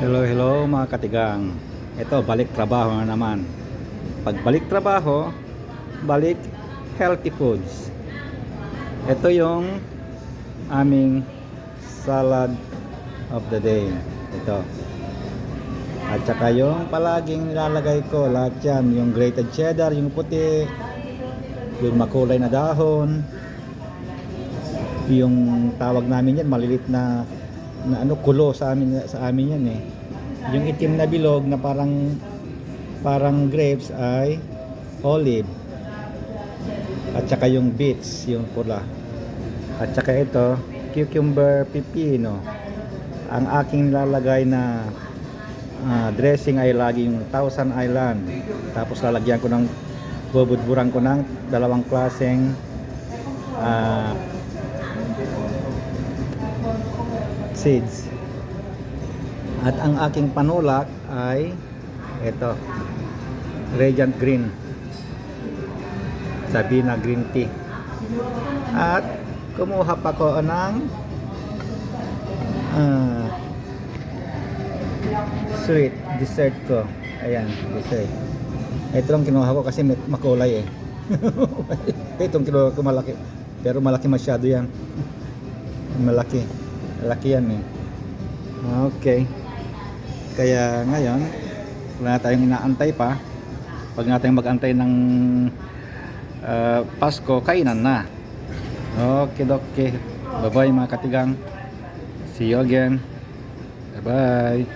Hello, hello mga katigang. Ito, balik trabaho na naman. Pag balik trabaho, balik healthy foods. Ito yung aming salad of the day. Ito. At saka yung palaging nilalagay ko, lahat yan. Yung grated cheddar, yung puti, yung makulay na dahon, yung tawag namin yan, malilit na na ano kulo sa amin sa amin yan eh. Yung itim na bilog na parang parang grapes ay olive. At saka yung beets, yung pula. At saka ito, cucumber pipino. Ang aking nilalagay na ah, dressing ay lagi yung Thousand Island. Tapos lalagyan ko ng bubudburan ko ng dalawang klaseng ah, seeds. At ang aking panulak ay ito, Radiant Green. Sabi na green tea. At kumuha pa ko ng ah, sweet dessert ko. Ayan, dessert. Ito lang kinuha ko kasi makulay eh. Itong kinuha ko malaki. Pero malaki masyado yan. Malaki. Malaki yan eh. Okay. Kaya ngayon, wala na tayong inaantay pa. Pag nga tayong mag-antay ng ah, Pasko, kainan na. Okay, okay. Bye-bye mga katigang. See you again. Bye-bye.